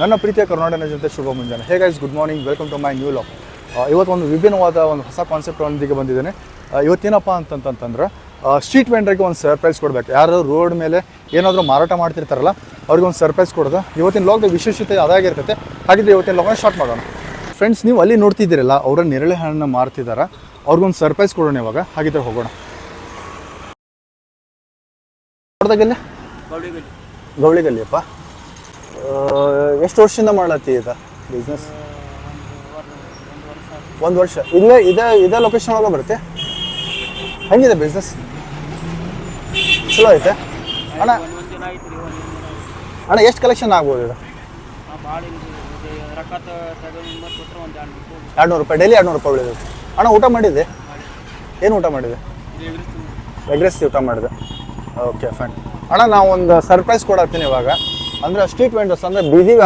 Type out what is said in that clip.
ನನ್ನ ಪ್ರೀತಿಯ ಕರ್ನಾಟಕ ಜನತೆ ಶುಭ ಮುಂಜಾನೆ. Hey guys good morning welcome to my new vlog ಇವತ್ತು ಒಂದು ವಿಭಿನ್ನವಾದ ಒಂದು ಹೊಸ ಕಾನ್ಸೆಪ್ಟ್ನೊಂದಿಗೆ ಬಂದಿದ್ದೇನೆ. ಇವತ್ತೇನಪ್ಪ ಅಂತಂತಂದ್ರೆ ಸ್ಟ್ರೀಟ್ ವೆಂಡರ್ಗೆ ಒಂದು ಸರ್ಪ್ರೈಸ್ ಕೊಡಬೇಕು. ಯಾರು ರೋಡ್ ಮೇಲೆ ಏನಾದರೂ ಮಾರಾಟ ಮಾಡ್ತಿರ್ತಾರಲ್ಲ ಅವ್ರಿಗೆ ಒಂದು ಸರ್ಪ್ರೈಸ್ ಕೊಡೋದು. ಇವತ್ತಿನ ಲಾಕ್ ವಿಶೇಷತೆ ಅದಾಗಿರ್ತೈತೆ. ಹಾಗಿದ್ರೆ ಇವತ್ತಿನ ಲಾಕ್ ಸ್ಟಾರ್ಟ್ ಮಾಡೋಣ. ಫ್ರೆಂಡ್ಸ್ ನೀವು ಅಲ್ಲಿ ನೋಡ್ತಿದ್ದೀರಲ್ಲ ಅವರ ನೇರಳೆ ಹಣ್ಣನ್ನು ಮಾರ್ತಿದ್ದಾರೆ ಅವ್ರಿಗೊಂದು ಸರ್ಪ್ರೈಸ್ ಕೊಡೋಣ ಇವಾಗ. ಹಾಗಿದ್ರೆ ಹೋಗೋಣ. ಗೌಳಿಗಲ್ಲಿ. ಗೌಳಿಗಲ್ಲಿಯಪ್ಪ? ಎಷ್ಟು ವರ್ಷದಿಂದ ಮಾಡ್ಲತ್ತಿ ಇದು ಬಿಸ್ನೆಸ್ ಒಂದು ವರ್ಷ. ಇಲ್ಲೇ, ಇದೇ ಇದೇ ಲೊಕೇಶನ್ ಒಳಗೆ ಬರುತ್ತೆ. ಹೆಂಗಿದೆ ಬಿಸ್ನೆಸ್ ಚಲೋ ಐತೆ? ಅಣ್ಣ ಅಣ್ಣ, ಎಷ್ಟು ಕಲೆಕ್ಷನ್ ಆಗ್ಬೋದು ಇದು? ಎರಡ್ನೂರು ರೂಪಾಯಿ ಡೈಲಿ ಎರಡು ನೂರು ರೂಪಾಯಿ ಉಳಿದು ಅಣ್ಣ, ಊಟ ಮಾಡಿದೆ ಏನು ಊಟ ಮಾಡಿದೆ ಎಗ್ರೆಸ್ ಊಟ ಮಾಡಿದೆ. ಓಕೆ ಫೈನ್ ಅಣ್ಣ ನಾವು ಒಂದು ಸರ್ಪ್ರೈಸ್ ಕೊಡತ್ತೀನಿ ಇವಾಗ. ಅಂದ್ರೆ ಸ್ಟ್ರೀಟ್ ವೆಂಡರ್ಸ್ ಅಂದ್ರೆ ಬೀದಿ ವ್ಯಾಪಾರ